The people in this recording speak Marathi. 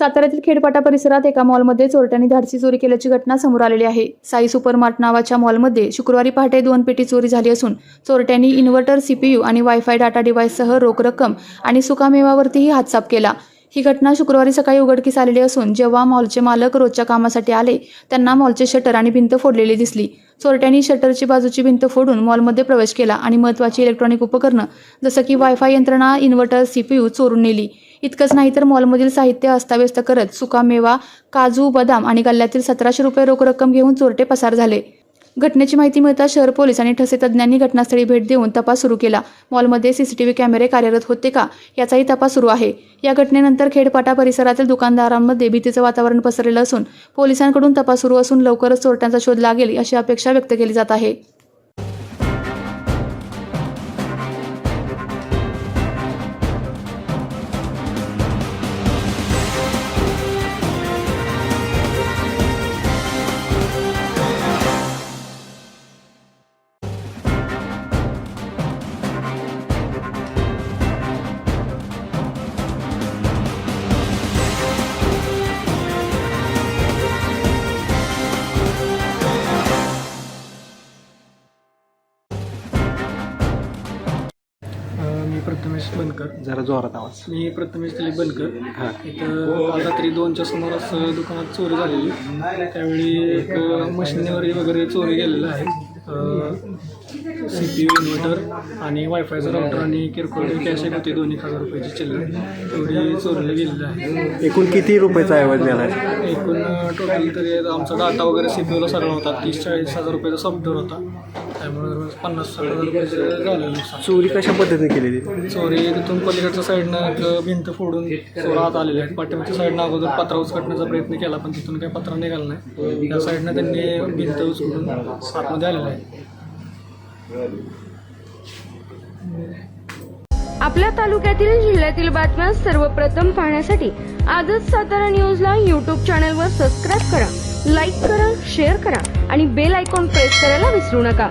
साताऱ्यातील खेडपाटा परिसरात एका मॉलमध्ये चोरट्यांनी धाडसी चोरी केल्याची घटना समोर आलेली आहे. साई सुपरमार्ट नावाच्या मॉलमध्ये शुक्रवारी पहाटे दोन पेटी चोरी झाली असून चोरट्यांनी इन्व्हर्टर सीपीयू आणि वायफाय डाटा डिव्हाइससह रोख रक्कम आणि सुकामेवावरतीही हातसाप केला. ही घटना शुक्रवारी सकाळी उघडकीस आलेली असून जेव्हा मॉलचे मालक रोजच्या कामासाठी आले त्यांना मॉलचे शटर आणि भिंत फोडलेली दिसली. चोरट्यांनी शटरची बाजूची भिंत फोडून मॉलमध्ये प्रवेश केला आणि महत्त्वाची इलेक्ट्रॉनिक उपकरणं जसं की वायफाय यंत्रणा इन्व्हर्टर सीपीयू चोरून नेली. इतकंच नाही तर मॉलमधील साहित्य अस्ताव्यस्त करत सुकामेवा काजू बदाम आणि गल्ल्यातील सतराशे रुपये रोख रक्कम घेऊन चोरटे पसार झाले. घटनेची माहिती मिळताच शहर पोलीस आणि ठसे तज्ज्ञांनी घटनास्थळी भेट देऊन तपास सुरू केला. मॉलमध्ये सीसीटीव्ही कॅमेरे कार्यरत होते का याचाही तपास सुरू आहे. या घटनेनंतर खेडपाटा परिसरातील दुकानदारांमध्ये भीतीचं वातावरण पसरलेलं असून पोलिसांकडून तपास सुरू असून लवकरच चोरट्यांचा शोध लागेल अशी अपेक्षा व्यक्त केली जात आहे. प्रथमेश बनकर. जरा जोरात आवाज. मी प्रथमेश दिलीप बनकर. हां. इथं काल रात्री दोनच्या सुमारास दुकानात चोरी झालेली. त्यावेळी एक मशिनरी वगैरे चोरी गेलेलं आहे. सी पी यू इन्व्हर्टर आणि वायफायचं राउटर आणि किरकोळ कॅश एक होती दोन एक हजार रुपयाची चिल्लर. तेवढी चोरीला गेलेली आहे. एकूण किती रुपयाचा ऐवज आहे एकूण टोटल तरी आमचा डाटा वगैरे सी पी यूला सगळा होता. तीस चाळीस हजार रुपयाचा सॉफ्टवेअर होता. त्यामुळे पन्नास साठ हजार रुपयाचं झालं नुकसान. चोरी कशा पद्धतीने केलेली चोरी तिथून पलीकडच्या साईडनं एक भिंत फोडून चोर आत आलेले आहेत. पाठीमागच्या साईडनं अगोदर पत्रा उचकटण्याचा प्रयत्न केला पण तिथून काही पत्रा निघाला नाही. त्या साईडनं त्यांनी भिंत उचकडून आतमध्ये आलेलं आहे. आपल्या तालुक्यातील जिल्ह्यातील बातम्या सर्वप्रथम पाहण्यासाठी आजच सातारा न्यूजला यूट्यूब चॅनलवर सबस्क्राईब करा लाईक करा शेअर करा आणि बेल आयकॉन प्रेस करायला विसरू नका.